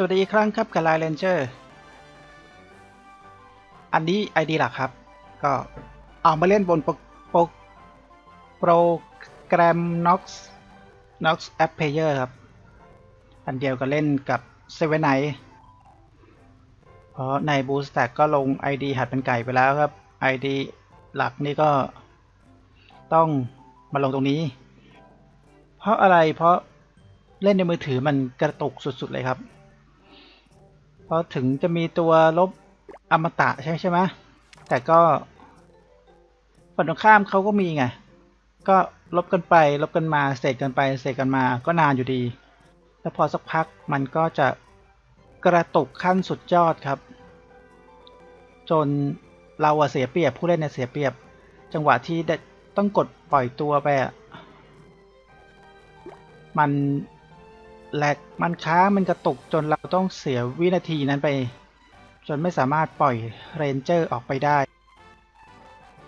สวัสดีอีกครั้งครับกับไลน์เรนเจอร์อันนี้ ID หลักครับ ก็เอามาเล่นบนโปรโปรโปรแกรม Nox Nox App Player ครับ อันเดียวก็เล่นกับเซเว่นไนเพราะใน Boost Stack ก็ลง ID หัดเป็นไก่ไปแล้วครับ ID หลักนี่ก็ต้องมาลงตรงนี้ เพราะอะไรเพราะเล่นในมือถือมันกระตุกสุด ๆ เลยครับ เพราะถึงจะมีตัวลบอมตะใช่ใช่ไหมแต่ก็ฝั่งตรงข้ามเขาก็มีไง ก็ลบกันไปลบกันมาเสกกันไปเสกกันมาก็นานอยู่ดี แล้วพอสักพักมันก็จะกระตุกขั้นสุดยอดครับ จนเราเสียเปรียบผู้เล่นเนี่ยเสียเปรียบ จังหวะที่ได้ต้องกดปล่อยตัวไปอะมัน แหลกมันค้างมันกระตุกจนเราต้องเสียวินาทีนั้นไป จนไม่สามารถปล่อยเรนเจอร์ออกไปได้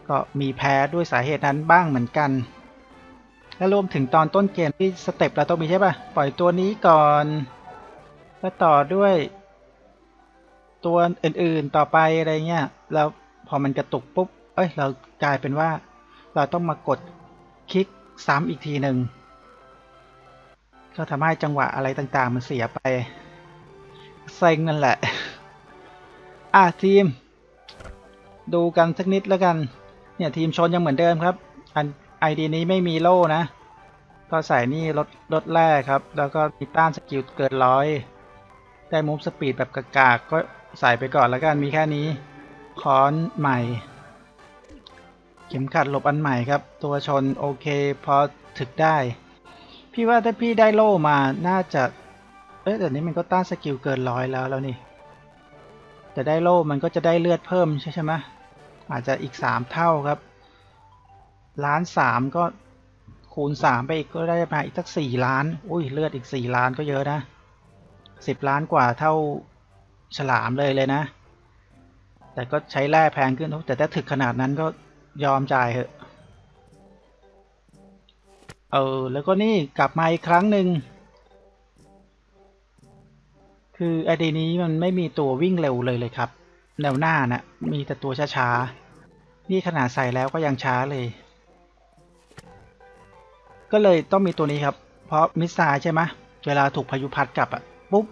ก็มีแพ้ด้วยสาเหตุนั้นบ้างเหมือนกัน และรวมถึงตอนต้นเกมที่สเต็ปเราต้องมีใช่ปะปล่อยตัวนี้ก่อนแล้วต่อด้วยตัวอื่นๆต่อไปอะไรเงี้ยแล้วพอมันกระตุกปุ๊บ เอ้ย เรากลายเป็นว่า เราต้องมากดคลิกซ้ำอีกทีหนึ่ง ก็ทำให้จังหวะอะไรต่างๆ มันเสียไปเซ็งนั่นแหละ อะทีม ดูกันสักนิดแล้วกัน เนี่ยทีมชนยังเหมือนเดิมครับ อันไอดีนี้ไม่มีโล่นะ ก็ใส่นี่ลดลดแร่ครับ แล้วก็มีต้านสกิลเกินร้อย ได้มูฟสปีดแบบกากๆก็ใส่ไปก่อนแล้วกันมีแค่นี้ ค้อนใหม่ เข็มขัดหลบอันใหม่ครับ ตัวชนโอเคพอถึกได้ พี่ว่าถ้าพี่ได้โล่มาน่าจะเอ๊ะแต่นี้มันก็ต้านสกิลเกินร้อยแล้วแล้วนี่แต่ได้โล่มันก็จะได้เลือดเพิ่มใช่ใช่ไหมอาจจะอีกสามเท่าครับล้านสามก็คูณสามไปอีกก็ได้มาอีกสักสี่ล้าน อุ้ยเลือดอีกสี่ล้านก็เยอะนะสิบล้านกว่าเท่าฉลามเลยเลยนะ แต่ก็ใช้แร่แพงขึ้นแต่ถ้าถึกขนาดนั้นก็ยอมจ่ายเหอะ เออแล้วก็นี่กลับมาอีกครั้งหนึ่งคือไอดีนี้มันไม่มีตัววิ่งเร็วเลยเลยครับ แนวหน้านะ่ะมีแต่ตัวช้าๆ นี่ขนาดใส่แล้วก็ยังช้าเลย ก็เลยต้องมีตัวนี้ครับ เพราะมิสไซล์ใช่ไหมเวลาถูกพายุพัดกลับอะปุ๊บ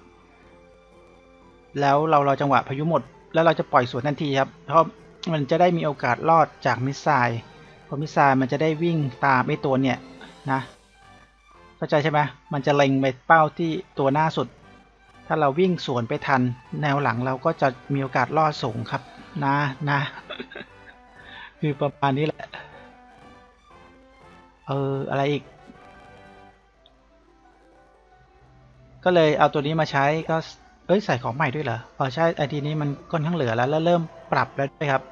แล้วเราเราจังหวะพายุหมด แล้วเราจะปล่อยสวนทันทีครับ เพราะมันจะได้มีโอกาสรอดจากมิสไซล์เพราะมิสไซล์มันจะได้วิ่งตามไอ้ตัวเนี่ย นะ เข้าใจใช่ไหมมันจะเล็งไปเป้าที่ตัวหน้าสุด ถ้าเราวิ่งสวนไปทัน แนวหลังเราก็จะมีโอกาสรอดสูงครับ นะนะ คือประมาณนี้แหละ เออ อะไรอีก ก็เลยเอาตัวนี้มาใช้ก็ เอ้ย ใส่ของใหม่ด้วยเหรออ๋อใช่ไอทีนี้มันค่อนข้างเหลือแล้วแล้วเริ่มปรับแล้วด้วยครับ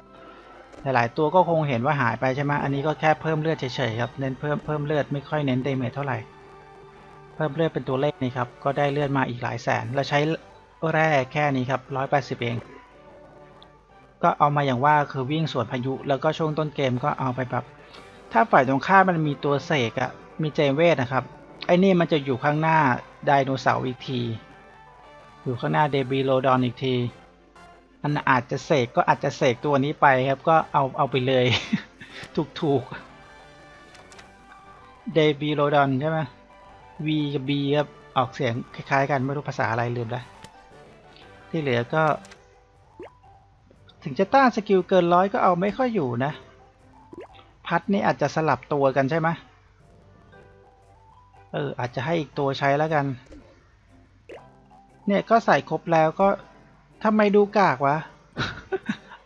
หลายๆตัวก็คงเห็นว่าหายไปใช่ไหมอันนี้ก็แค่เพิ่มเลือดเฉยๆครับ เน้นเพิ่มเพิ่มเลือดไม่ค่อยเน้นเดเมจเท่าไหร่ เพิ่มเลือดเป็นตัวเลขนี่ครับ ก็ได้เลือดมาอีกหลายแสนแล้วใช้แร่แค่นี้ครับร้อยแปดสิบเอง ก็เอามาอย่างว่าคือวิ่งสวนพายุ แล้วก็ช่วงต้นเกมก็เอาไปแบบ ถ้าฝ่ายตรงข้ามมันมีตัวเสกอะมีเจมเวทนะครับ ไอ้นี่มันจะอยู่ข้างหน้าไดโนเสาร์อีกที อยู่ข้างหน้าเดบิโลดอนอีกที มันอาจจะเสกก็อาจจะเสกตัวนี้ไปครับ ก็เอาเอาไปเลย ถูกถูกเดบิโลดอนใช่ไหม V กับ B ครับออกเสียงคล้ายๆ กันไม่รู้ภาษาอะไรลืมแล้วที่เหลือก็ ถึงจะต้านสกิลเกินร้อยก็เอาไม่ค่อยอยู่นะ พัดนี่อาจจะสลับตัวกันใช่ไหมเอออาจจะให้อีกตัวใช้แล้วกัน เนี่ยก็ใส่ครบแล้วก็ ทำไมดูกากวะ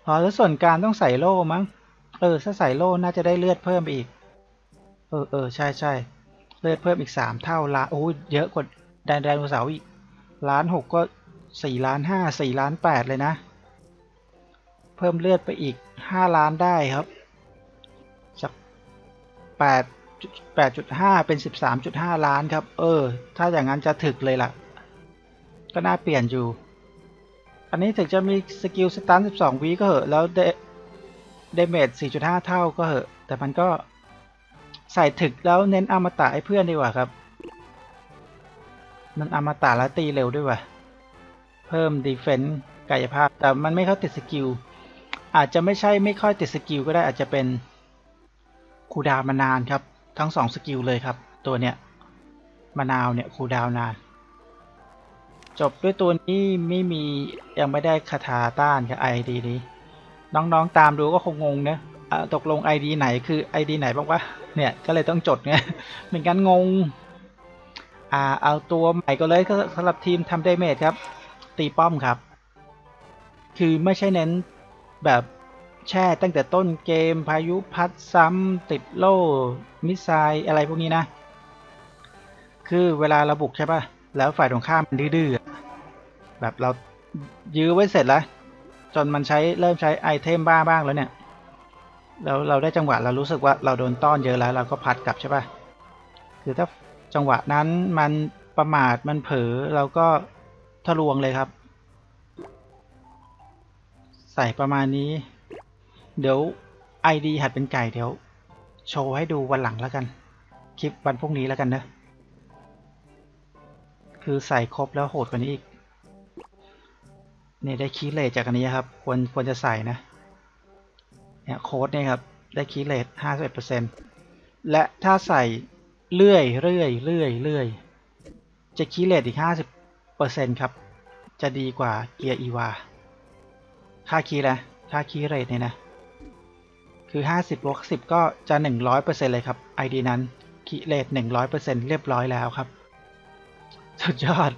อ๋อแล้วส่วนการต้องใส่โล่มั้ง เออ ถ้าใส่โล่น่าจะได้เลือดเพิ่มอีก เออเออใช่ใช่ เลือดเพิ่มอีกสามเท่าล้านโอ้ยเยอะกว่าไดโนเสาร์อีกล้านหกก็สี่ล้านห้าสี่ล้านแปดเลยนะ เพิ่มเลือดไปอีกห้าล้านได้ครับ จากแปดแปดจุดห้าเป็นสิบสามจุดห้าล้านครับ เออ ถ้าอย่างนั้นจะถึกเลยล่ะ ก็น่าเปลี่ยนอยู่ อันนี้ถึงจะมีสกิลสตันสิบสองวีก็เหอะ แล้วเดเดเมจสี่จุดห้าเท่าก็เหอะ แต่มันก็ใส่ถึกแล้วเน้นอมตะให้เพื่อนดีกว่าครับ มันอมตะแล้วตีเร็วด้วยว่ะ เพิ่มดีเฟน s ์กายภาพ แต่มันไม่เข้าติดสกิล อาจจะไม่ใช่ไม่ค่อยติดสกิลก็ได้อาจจะเป็นคูดาวมานานครับ ทั้งสองสกิลเลยครับ ตัวเนี้ยมะนาวเนี่ยคูดาวนาน จบด้วยตัวนี้ไม่มียังไม่ได้คาถาต้านกับ ID นี้ น้องๆตามดูก็คงงงนะตกลง ID ไหนคือ ID ไหนบ้างวะเนี่ยก็เลยต้องจดไงเหมือนกันงงอ่าเอาตัวใหม่ก็เลยก็สำหรับทีมทำไดเมจครับ ตีป้อมครับ คือไม่ใช่เน้นแบบแช่ตั้งแต่ต้นเกมพายุพัดซ้ำติดโล่มิสไซล์อะไรพวกนี้นะ คือเวลาเราบุกใช่ป่ะ แล้วฝ่ายตรงข้ามมันดื้อๆแบบเรายื้อไว้เสร็จแล้ว จนมันใช้เริ่มใช้ไอเทมบ้าบ้างแล้วเนี่ยแล้วเราได้จังหวะเรารู้สึกว่าเราโดนต้อนเยอะแล้ว เราก็พัดกลับใช่ป่ะคือถ้าจังหวะนั้นมันประมาทมันเผลอเราก็ทะลวงเลยครับ ใส่ประมาณนี้ เดี๋ยว ID หัดเป็นไก่เดี๋ยว โชว์ให้ดูวันหลังแล้วกัน คลิปวันพรุ่งนี้แล้วกันเนะ คือใส่ครบแล้วโหดกว่านี้อีกเนี่ยได้คีย์เลทจากอันนี้ครับ ควรควรจะใส่นะเนี่ยโค้ดเนี่ยครับได้คีย์เลท51%และถ้าใส่เรื่อยเรื่อยเรื่อยเรื่อยจะคีย์เลทอีก50%ครับ จะดีกว่าเกียร์อีวาค่าคีย์นะค่าคีย์เรทเนี่ยนะ คือ50บวก10ก็จะ100%เลยครับ ID นั้นคีย์เรท100%เรียบร้อยแล้วครับ สุดยอด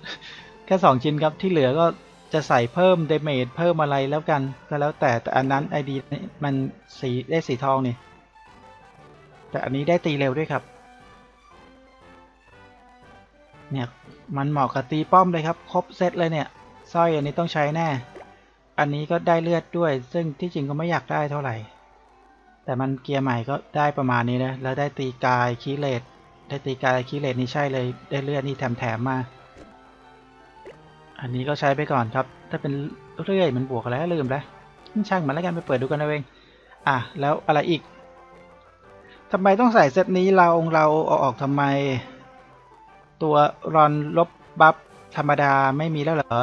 แค่2ชิ้นครับที่เหลือก็จะใส่เพิ่มเดเมจเพิ่มอะไรแล้วกันก็แล้วแต่แต่อันนั้น ID มันสีได้สีทองนี่ แต่อันนี้ได้ตีเร็วด้วยครับ เนี่ยมันเหมาะกับตีป้อมเลยครับ ครบเซตเลยเนี่ยสร้อยอันนี้ต้องใช้แน่ อันนี้ก็ได้เลือดด้วย ซึ่งที่จริงก็ไม่อยากได้เท่าไหร่ แต่มันเกียร์ใหม่ก็ได้ประมาณนี้นะแล้วได้ตีกายคีเลต ได้ตีกายคีเลตนี่ใช่เลยได้เลือดนี่แถมแถมๆมา อันนี้ก็ใช้ไปก่อนครับ ถ้าเป็นเรื่อยมันบวกแล้วลืมแล้วช่างมันแล้วกันไปเปิดดูกันเอาเองอะแล้วอะไรอีกทำไมต้องใส่เซตนี้เราเราเอาออกทำไม ตัวรอนลบบัฟธรรมดาไม่มีแล้วเหรอ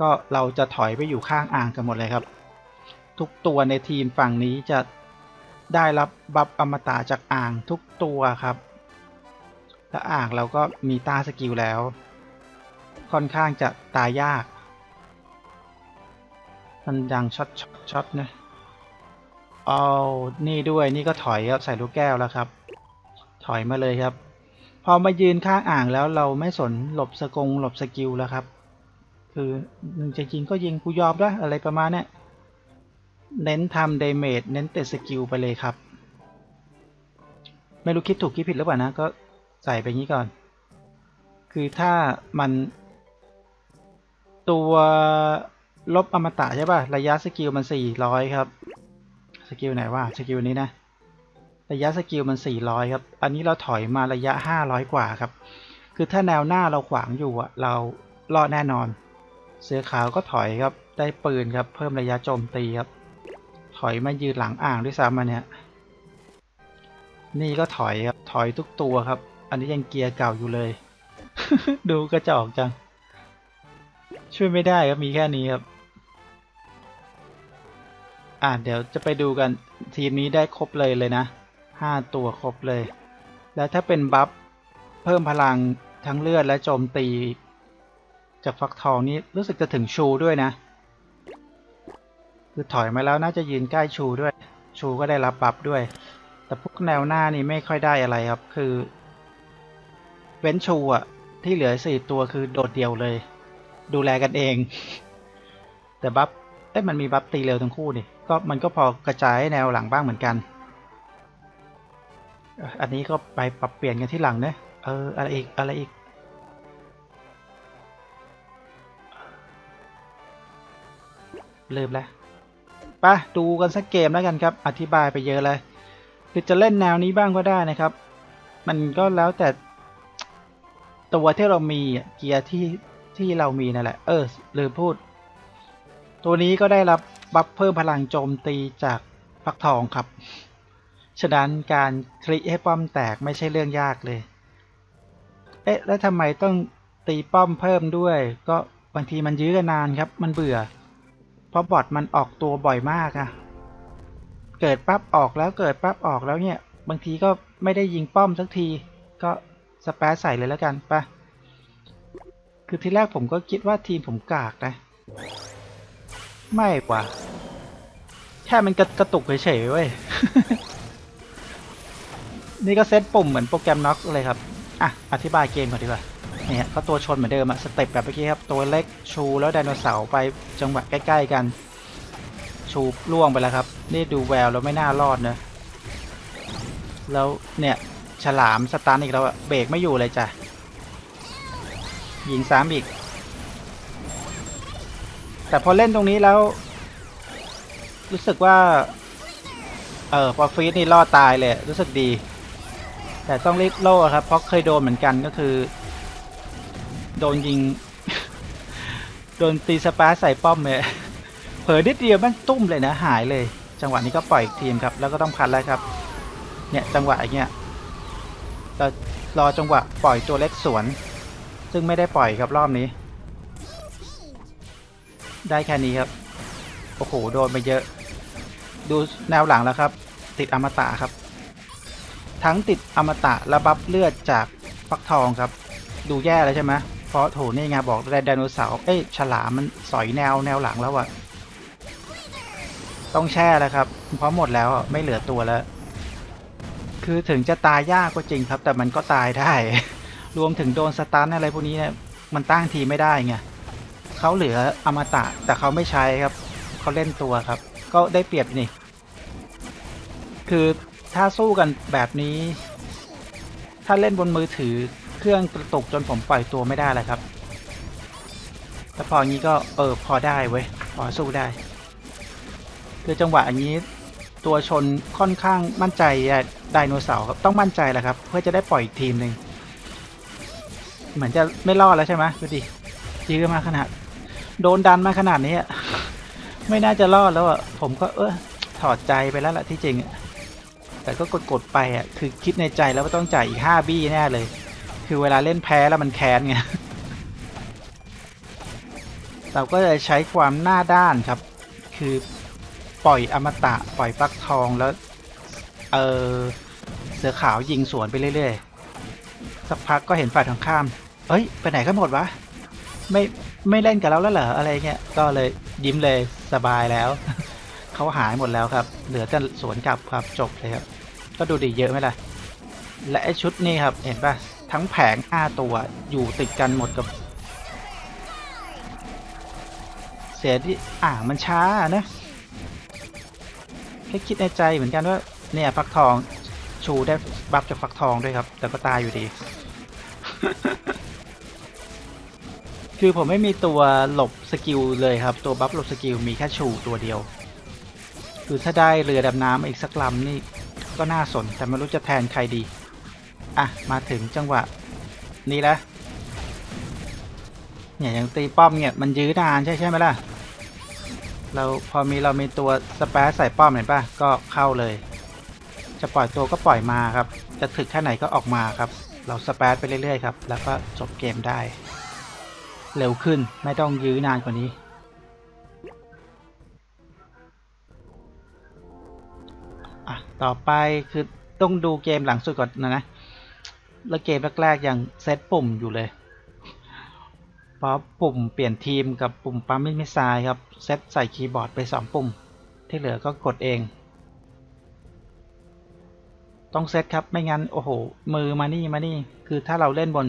ก็เราจะถอยไปอยู่ข้างอ่างกันหมดเลยครับ ทุกตัวในทีมฝั่งนี้จะได้รับบัฟอมตะจากอ่างทุกตัวครับ และอ่างเราก็มีตาสกิลแล้ว ค่อนข้างจะตายยาก มันดังช็อตช็อตช็อตนะเอานี่ด้วยนี่ก็ถอยครับใส่ลูกแก้วแล้วครับ ถอยมาเลยครับ พอมายืนข้างอ่างแล้วเราไม่สนหลบสกงหลบสกิลแล้วครับ คือมึงจะยิงก็ยิงกูยอมด้วยอะไรประมาณนี้เน้นทำเดเมจเน้นเตะสกิลไปเลยครับ ไม่รู้คิดถูกคิดผิดหรือเปล่านะก็ ใส่ไปงี้ก่อน คือถ้ามันตัวลบอมตะใช่ป่ะ ระยะสกิลมัน 400 ครับ สกิลไหนว่าสกิลนี้นะ ระยะสกิลมัน 400 ครับ อันนี้เราถอยมาระยะ 500 กว่าครับ คือถ้าแนวหน้าเราขวางอยู่อะเรารอดแน่นอน เสือขาวก็ถอยครับ ได้ปืนครับ เพิ่มระยะโจมตีครับ ถอยมายืนหลังอ่างด้วยซ้ำมาเนี่ย นี่ก็ถอยครับ ถอยทุกตัวครับ อันนี้ยังเกียร์เก่าอยู่เลย ดูกระจอกจัง ช่วยไม่ได้ครับมีแค่นี้ครับ อ่าเดี๋ยวจะไปดูกันทีมนี้ได้ครบเลยเลยนะห้าตัวครบเลย แล้วถ้าเป็นบัฟเพิ่มพลังทั้งเลือดและโจมตี จากฟักทองนี้รู้สึกจะถึงชูด้วยนะ คือถอยมาแล้วน่าจะยืนใกล้ชูด้วย ชูก็ได้รับบัฟด้วย แต่พวกแนวหน้านี่ไม่ค่อยได้อะไรครับ คือ เว้นชูอะที่เหลือสี่ตัวคือโดดเดี่ยวเลย ดูแลกันเอง แต่บัฟเอ้ยมันมีบัฟตีเร็วทั้งคู่นี่ก็มันก็พอกระจายแนวหลังบ้างเหมือนกัน อันนี้ก็ไปปรับเปลี่ยนกันที่หลังเนะเอออะไรอีกอะไรอีกลืมแล้วไปดูกันสักเกมแล้วกันครับ อธิบายไปเยอะเลยคือจะเล่นแนวนี้บ้างก็ได้นะครับ มันก็แล้วแต่ ตัวที่เรามีเกียร์ที่ที่เรามีนั่นแหละ เออลืมพูด ตัวนี้ก็ได้รับบัฟเพิ่มพลังโจมตีจากฟักทองครับ ฉะนั้นการคลิให้ป้อมแตกไม่ใช่เรื่องยากเลย เอ๊ะ แล้วทำไมต้องตีป้อมเพิ่มด้วย ก็บางทีมันยื้อกันนานครับ มันเบื่อ เพราะบอทมันออกตัวบ่อยมากอะเกิดปั๊บออกแล้วเกิดปั๊บออกแล้วเนี่ย บางทีก็ไม่ได้ยิงป้อมสักที ก็ สเปซใส่เลยแล้วกันไปะคือทีแรกผมก็คิดว่าทีมผมกากนะ ไม่กว่า แค่มันกระกระตุกเฉยๆเว้ย นี่ก็เซตปุ่มเหมือนโปรแกรมน็อกเลยครับ อะ อธิบายเกมก่อนดีกว่าเนี่ยก็ตัวชนเหมือนเดิมอะสเต็ปแบบเมื่อกี้ครับ ตัวเล็กชูแล้วไดโนเสาร์ไปจังหวะใกล้ ๆ กัน ชูล่วงไปแล้วครับ นี่ดูแววแล้วไม่น่ารอดนะ แล้วเนี่ย ฉลามสตันอีกแล้วอะเบรกไม่อยู่เลยจ้ะยิงซ้ำอีก แต่พอเล่นตรงนี้แล้ว รู้สึกว่า เออพอฟีดนี่รอดตายเลย รู้สึกดี แต่ต้องรีบโล่ครับ เพราะเคยโดนเหมือนกันก็คือ โดนยิง โดนตีสปาใส่ป้อมเลยเผลอนิดเดียวม่งตุ้มเลยนะ หายเลย จังหวะนี้ก็ปล่อยอีกทีมครับ แล้วก็ต้องพันแล้วครับ เนี่ยจังหวะอย่างเงี้ย เรารอจังหวะปล่อยตัวเล็กสวน ซึ่งไม่ได้ปล่อยครับรอบนี้ ได้แค่นี้ครับ โอ้โห โดนไปเยอะ ดูแนวหลังแล้วครับ ติดอมตะครับ ทั้งติดอมตะและบัฟเลือดจากฟักทองครับ ดูแย่เลยใช่ไหมเพราะโถนี่ไงบอกไดโนเสาร์เอ้ยฉลามมันสอยแนวแนวหลังแล้วอะต้องแช่แล้วครับ เพราะหมดแล้วไม่เหลือตัวแล้ว คือถึงจะตายยากก็จริงครับ แต่มันก็ตายได้ รวมถึงโดนสตันอะไรพวกนี้เนี่ยมันตั้งทีไม่ได้ไงเขาเหลืออมตะแต่เขาไม่ใช้ครับเขาเล่นตัวครับ ก็ได้เปรียบนี่ คือถ้าสู้กันแบบนี้ ถ้าเล่นบนมือถือเครื่องกระตุกจนผมปล่อยตัวไม่ได้แล้วครับแต่พออย่างนี้ก็เออพอได้เว้ยพอสู้ได้ คือจังหวะอย่างนี้ ตัวชนค่อนข้างมั่นใจไดโนเสาร์ครับต้องมั่นใจแหละครับ เพื่อจะได้ปล่อยอีกทีมหนึ่งเหมือนจะไม่รอดแล้วใช่ไหมดูดิยื้อมาขนาด โดนดันมาขนาดนี้ไม่น่าจะรอดแล้วอะผมก็เออถอดใจไปแล้วล่ะที่จริงแต่ก็กดๆไปอะคือคิดในใจแล้วว่าต้องจ่ายอีกห้าบี้แน่เลย คือเวลาเล่นแพ้แล้วมันแค้นไงเราก็เลยใช้ความหน้าด้านครับ คือ ปล่อยอมตะปล่อยปลั๊กทองแล้วเออเสือขาวยิงสวนไปเรื่อยๆ สักพักก็เห็นฝ่ายตรงข้าม เอ้ย ไปไหนกันหมดวะ ไม่ไม่เล่นกับเราแล้วเหรออะไรเงี้ย ก็เลยยิ้มเลยสบายแล้ว เขาหายหมดแล้วครับ เหลือแต่สวนกลับครับจบเลยครับ ก็ดูดีเยอะไหมล่ะ และไอชุดนี้ครับ เห็นปะทั้งแผงห้าตัวอยู่ติดกันหมดกับ เสียที่อ่างมันช้านะ แค่คิดในใจเหมือนกันว่าเนี่ยฟักทองชูได้บัฟจากฟักทองด้วยครับ แต่ก็ตายอยู่ดี คือผมไม่มีตัวหลบสกิลเลยครับ ตัวบัฟหลบสกิลมีแค่ชูตัวเดียว คือถ้าได้เรือดำน้ำอีกสักลำนี่ก็น่าสน แต่ไม่รู้จะแทนใครดี อะ มาถึงจังหวะ นี้แล้วเนี่ยอย่างตีป้อมเนี่ยมันยื้อนานใช่ใช่ไหมล่ะ เราพอมีเรามีตัวสเปซใส่ป้อมเห็นป่ะก็เข้าเลย จะปล่อยตัวก็ปล่อยมาครับ จะถึกแค่ไหนก็ออกมาครับ เราสเปซไปเรื่อยๆครับ แล้วก็จบเกมได้ เร็วขึ้นไม่ต้องยื้อนานกว่านี้ อะ ต่อไปคือต้องดูเกมหลังสุดก่อนนะนะ แล้วเกมแรกๆยังเซตปุ่มอยู่เลย เพราะปุ่มเปลี่ยนทีมกับปุ่มปั๊มมิสไซล์ครับ เซตใส่คีย์บอร์ดไป 2 ปุ่ม ที่เหลือก็กดเอง ต้องเซตครับไม่งั้น โอ้โห มือมานี่มานี่ คือถ้าเราเล่นบน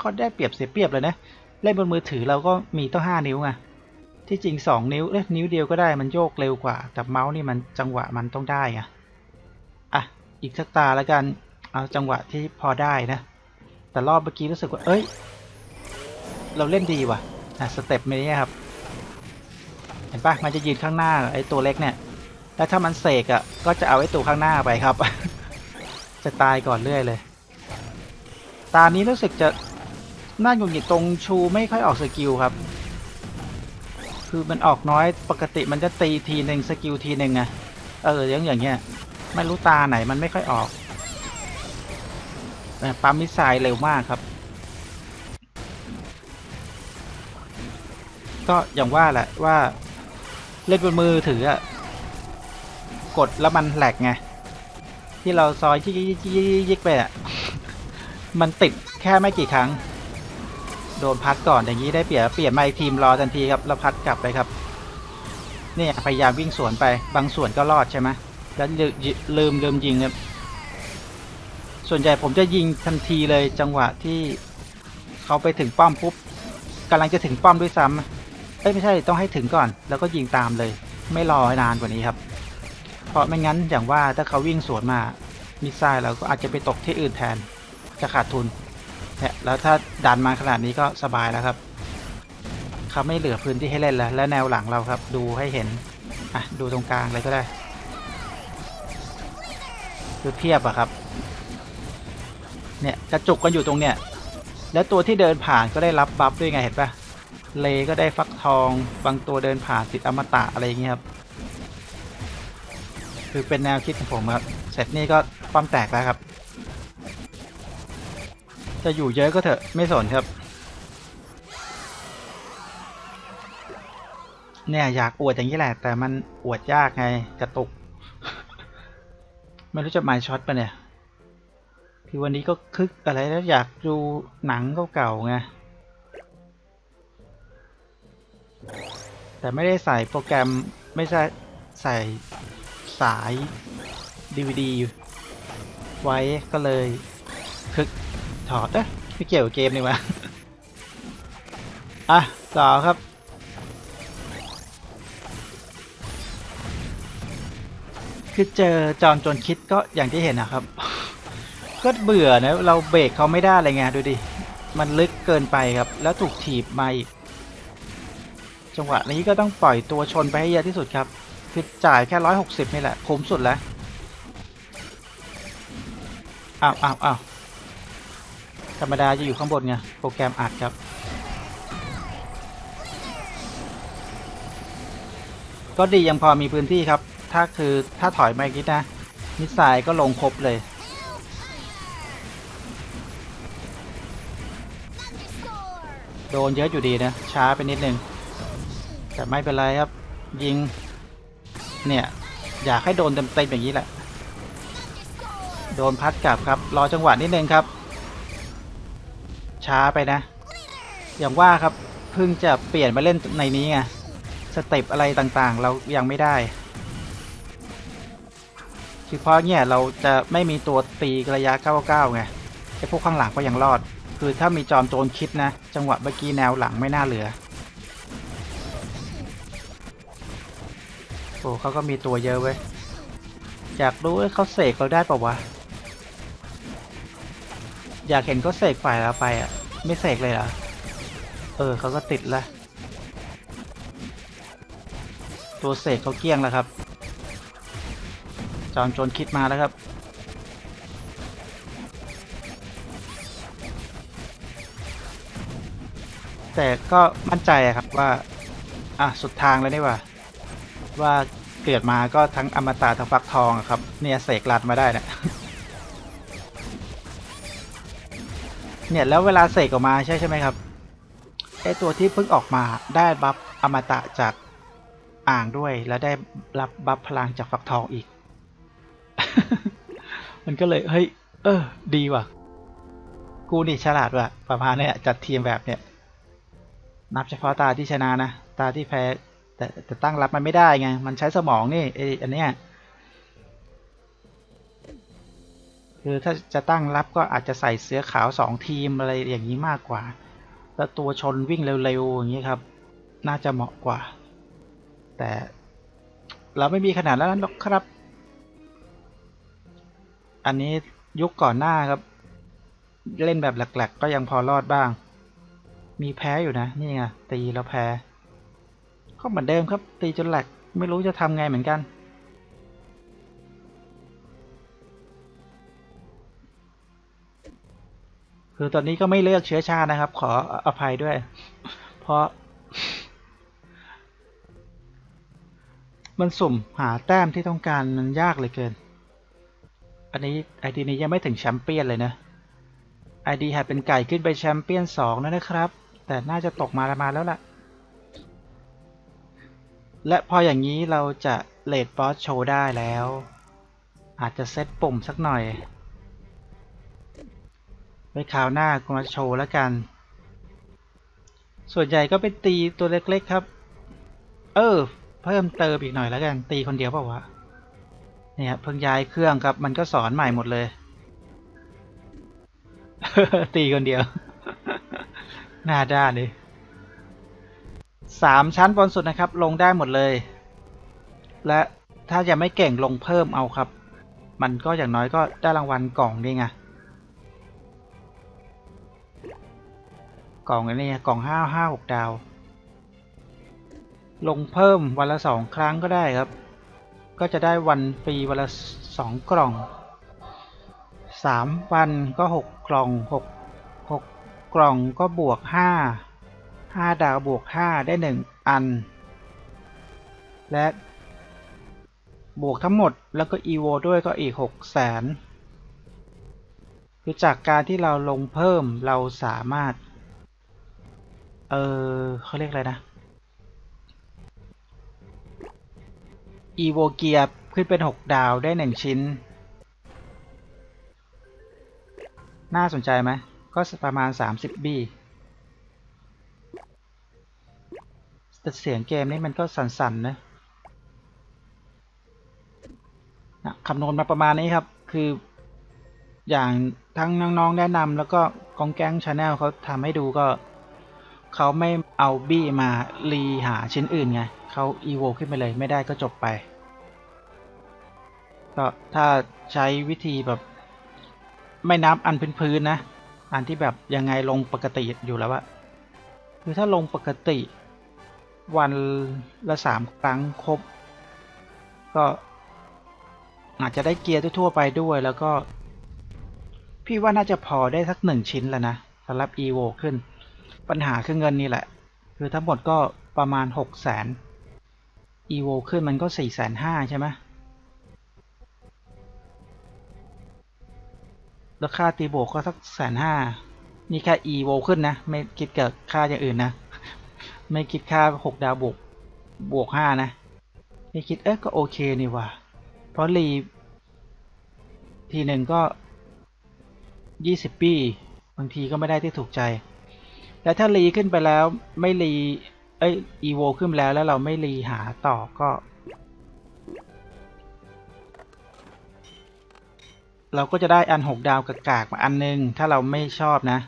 ข้อได้เปรียบเสียเปรียบเลยนะ เล่นบนมือถือเราก็มีต้อง 5 นิ้วไงที่จริง 2 นิ้วเอ้ยนิ้วเดียวก็ได้มันโยกเร็วกว่า แต่เมาส์นี่มันจังหวะมันต้องได้ไงอะอีกสักตาแล้วกันเอาจังหวะที่พอได้นะ แต่รอบเมื่อกี้รู้สึกว่าเอ้ย เราเล่นดีว่ะอะสเต็ปนี้ครับ เห็นปะมันจะยืนข้างหน้าไอ้ตัวเล็กเนี่ย แล้วถ้ามันเสกอะ ก็จะเอาไอ้ตัวข้างหน้าไปครับ จะตายก่อนเรื่อยเลย ตานี้รู้สึกจะน่าหงุดหงิดตรงชูไม่ค่อยออกสกิลครับ คือมันออกน้อยปกติมันจะตีทีหนึ่งสกิลทีหนึ่งไงเอออย่างอย่างเงี้ยไม่รู้ตาไหนมันไม่ค่อยออกแต่ปั๊มมิสไซล์เร็วมากครับ ก็อย่างว่าแหละว่าเล่นบนมือถืออะกดแล้วมันแหลกไง ที่เราซอยยิกยิกยิกยิกไปอะมันติดแค่ไม่กี่ครั้ง โดนพัดก่อนอย่างนี้ได้เปลี่ยนเปลี่ยนมาอีกทีมรอทันทีครับแล้วพัดกลับไปครับเนี่ยพยายามวิ่งสวนไปบางส่วนก็รอดใช่ไหมแล้วลืมลืมลืมยิงครับส่วนใหญ่ผมจะยิงทันทีเลยจังหวะที่เขาไปถึงป้อมปุ๊บกำลังจะถึงป้อมด้วยซ้ำ อ้ยไม่ใช่ต้องให้ถึงก่อน แล้วก็ยิงตามเลย ไม่รอนานกว่านี้ครับ เพราะไม่งั้นอย่างว่าถ้าเขาวิ่งสวนมามิสไซล์เราก็อาจจะไปตกที่อื่นแทนจะขาดทุนเนี่ยแล้วถ้าดันมาขนาดนี้ก็สบายแล้วครับเขาไม่เหลือพื้นที่ให้เล่นแล้ว และแนวหลังเราครับ ดูให้เห็นอะดูตรงกลางเลยก็ได้คือเพียบอะครับ เนี่ยกระจุกกันอยู่ตรงเนี้ยแล้วตัวที่เดินผ่านก็ได้รับบัฟด้วยไงเห็นปะ เลก็ได้ฟักทอง บางตัวเดินผ่านติดอมตะอะไรอย่างเงี้ยครับ คือเป็นแนวคิดของผมครับ เสร็จนี่ก็ป้อมแตกแล้วครับ จะอยู่เยอะก็เถอะไม่สนครับ เนี่ยอยากอวดอย่างนี้แหละ แต่มันอวดยากไงกระตุก ไม่รู้จะหมายช็อตปะเนี่ย คือวันนี้ก็คึกอะไรแล้วอยากดูหนังเก่าๆไง แต่ไม่ได้ใส่โปรแกรมไม่ใช่ใส่สาย DVD ไว้ก็เลยคึกถอดเอ๊ะไม่เกี่ยวกับเกมนี่วะอะต่อครับคือเจอจอมจนคิดก็อย่างที่เห็นนะครับ ก็เบื่อนะเราเบรกเขาไม่ได้อะไรไงดูดิ มันลึกเกินไปครับ แล้วถูกถีบมาอีก จังหวะนี้ก็ต้องปล่อยตัวชนไปให้เยอะที่สุดครับคือจ่ายแค่ร้อยหกสิบนี่แหละคุ้มสุดแล้วอ้าวอ้าวอ้าวธรรมดาจะอยู่ข้างบนไงโปรแกรมอัดครับ ก็ดียังพอมีพื้นที่ครับ ถ้าคือถ้าถอยมาอีกนิดนะมิสไซล์ก็ลงครบเลยโดนเยอะอยู่ดีนะช้าไปนิดนึง แต่ไม่เป็นไรครับ ยิง เนี่ย อยากให้โดนเต็มๆอย่างนี้แหละ โดนพัดกลับครับ รอจังหวะนิดนึงครับ ช้าไปนะ อย่างว่าครับเพิ่งจะเปลี่ยนมาเล่นในนี้ไงสเต็ปอะไรต่างๆ เรายังไม่ได้คือเพราะเนี่ยเราจะไม่มีตัวตีระยะ 99 ไงไอ้พวกข้างหลังก็ยังรอด คือถ้ามีจอมโจรคิดนะ จังหวะเมื่อกี้แนวหลังไม่น่าเหลือ อ้เขาก็มีตัวเยอะเว้ย อยากรู้ว่าเขาเสกเราได้ป่าวะ อยากเห็นเขาเสกฝ่ายเราไปอะ ไม่เสกเลยเหรอ เออเขาก็ติดละ ตัวเสกเขาเกลี้ยงแล้วครับ จอมโจรคิดมาแล้วครับแต่ก็มั่นใจอะครับว่า อะ สุดทางแล้วนี่ว่า ว่า เกิดมาก็ทั้งอมตะทั้งฟักทองอะครับ เนี่ยเสกลัดมาได้เนะเนี่ยแล้วเวลาเสกออกมาใช่ใช่ไหมครับไอตัวที่เพิ่งออกมาได้บัฟอมตะจากอ่างด้วย แล้วได้รับบัฟพลังจากฟักทองอีก มันก็เลยเฮ้ยเออ ดีว่ะ กูนี่ฉลาดว่ะประมาณเนี้ยจัดทีมแบบเนี้ยนับเฉพาะตาที่ชนะนะ ตาที่แพ้ แต่แต่ตั้งรับมันไม่ได้ไง มันใช้สมองนี่ไออันเนี้ยคือถ้าจะตั้งรับก็อาจจะใส่เสื้อขาวสองทีมอะไรอย่างนี้มากกว่า แล้วตัวชนวิ่งเร็วๆอย่างนี้ครับ น่าจะเหมาะกว่า แต่เราไม่มีขนาดนั้นหรอกครับ อันนี้ยุคก่อนหน้าครับ เล่นแบบหลักๆ ก็ยังพอรอดบ้าง มีแพ้อยู่นะ นี่ไงตีแล้วแพ้ ก็เหมือนเดิมครับ ตีจนแหลกไม่รู้จะทำไงเหมือนกันคือตอนนี้ก็ไม่เลือกเชื้อชาตินะครับ ขออภัยด้วย เพราะ มันสุ่มหาแต้มที่ต้องการมันยากเลยเกิน อันนี้ไอดีนี้ยังไม่ถึงแชมเปี้ยนเลยนะไอดีแฮเป็นไก่ขึ้นไปแชมเปี้ยนสองแล้วนะครับ แต่น่าจะตกมาละมาแล้วล่ะ และพออย่างนี้เราจะเลดบอสโชว์ได้แล้ว อาจจะเซตปุ่มสักหน่อย ไว้คราวหน้าก็มาโชว์แล้วกัน ส่วนใหญ่ก็เป็นตีตัวเล็กๆครับ เออ เพิ่มเติมอีกหน่อยแล้วกัน ตีคนเดียวเปล่าวะ เนี่ยเพิ่งย้ายเครื่องครับ มันก็สอนใหม่หมดเลย ตีคนเดียว หน้าด้านเลย สามชั้นบนสุดนะครับ ลงได้หมดเลย และถ้ายังไม่เก่งลงเพิ่มเอาครับ มันก็อย่างน้อยก็ได้รางวัลกล่องนี่ไงกล่องอันนี้กล่องห้าห้าหกดาว ลงเพิ่มวันละสองครั้งก็ได้ครับ ก็จะได้วันฟรีวันละสองกล่องสามวันก็หกกล่องหกหกกล่องก็บวกห้า ห้าดาวบวกห้าได้หนึ่งอัน และบวกทั้งหมดแล้วก็อีโวด้วยก็อีกหกแสนคือจากการที่เราลงเพิ่มเราสามารถ เออเขาเรียกอะไรนะอีโวเกียขึ้นเป็น 6 ดาวได้ 1 ชิ้น น่าสนใจไหม ก็ประมาณ 30 บี แต่เสียงเกมนี่มันก็สั่นๆนะนะคำนวณมาประมาณนี้ครับ คืออย่างทั้งน้องๆแนะนำแล้วก็กองแก๊งชาแนลเขาทำให้ดูก็เขาไม่เอาบี้มารีหาชิ้นอื่นไงเขาอีโวขึ้นไปเลยไม่ได้ก็จบไป ก็ถ้าใช้วิธีแบบไม่นับอันพื้นๆนะ อันที่แบบยังไงลงปกติอยู่แล้วอะคือถ้าลงปกติ วันละสามครั้งครบ ก็อาจจะได้เกียร์ทั่วไปด้วยแล้วก็ พี่ว่าน่าจะพอได้สักหนึ่งชิ้นแล้วนะสำหรับ EVO ขึ้น ปัญหาคือเงินนี่แหละ คือทั้งหมดก็ประมาณหกแสน EVO ขึ้นมันก็สี่แสนห้าใช่ไหมแล้วค่าตีโบกก็สักแสนห้านี่แค่ EVO ขึ้นนะ ไม่คิดเกับค่าอย่างอื่นนะ ไม่คิดค่าหกดาวบวกบวกห้านะไม่คิดเอ๊ะก็โอเคนี่ว่ะเพราะรีทีหนึ่งก็ยี่สิบปีบางทีก็ไม่ได้ที่ถูกใจ แต่ถ้ารีขึ้นไปแล้วไม่รีเอ้ยอีโวขึ้นแล้วแล้วเราไม่รีหาต่อก็ เราก็จะได้อันหกดาวกากๆมาอันนึง ถ้าเราไม่ชอบนะ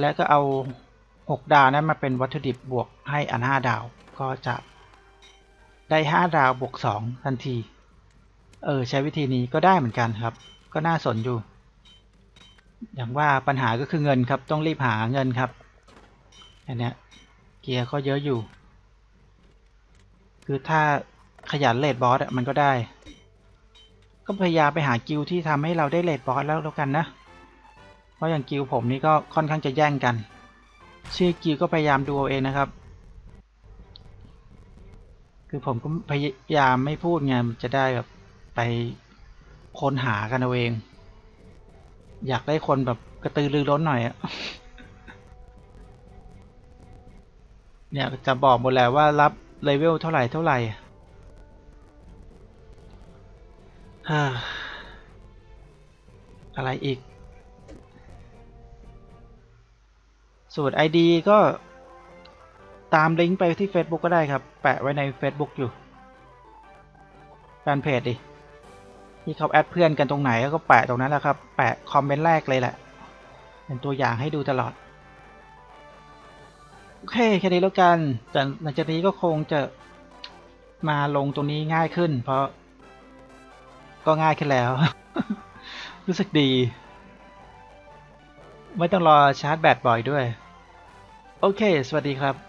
และก็เอา หกดาวนั้นมาเป็นวัตถุดิบบวกให้อันห้าดาว ก็จะได้ห้าดาวบวกสองทันที เออ ใช้วิธีนี้ก็ได้เหมือนกันครับ ก็น่าสนอยู่ อย่างว่าปัญหาก็คือเงินครับ ต้องรีบหาเงินครับ อันเนี้ยเกียร์ก็เยอะอยู่ คือถ้าขยันเลดบอสมันก็ได้ ก็พยายามไปหากิลที่ทำให้เราได้เลดบอสแล้วแล้วกันนะ เพราะอย่างกิลผมนี่ก็ค่อนข้างจะแย่งกัน ชื่อกิลก็พยายามดูเอาเองนะครับ คือผมก็พยายามไม่พูดไงมันจะได้แบบไปค้นหากันเอาเอง อยากได้คนแบบกระตือรือร้นหน่อยอะเนี่ยจะบอกหมดแล้วว่ารับเลเวลเท่าไหร่เท่าไหร่อะไรอีก สูตร ID ก็ตามลิงก์ไปที่ Facebook ก็ได้ครับ แปะไว้ใน Facebook อยู่แฟนเพจดิที่เขาแอดเพื่อนกันตรงไหนก็แปะตรงนั้นแหละครับ แปะคอมเมนต์แรกเลยแหละ เป็นตัวอย่างให้ดูตลอด โอเคแค่นี้แล้วกัน แต่หลังจากนี้ก็คงจะมาลงตรงนี้ง่ายขึ้น เพราะ ก็ง่ายขึ้นแล้ว รู้สึกดี ไม่ต้องรอชาร์จแบตบ่อยด้วย โอเค สวัสดีครับ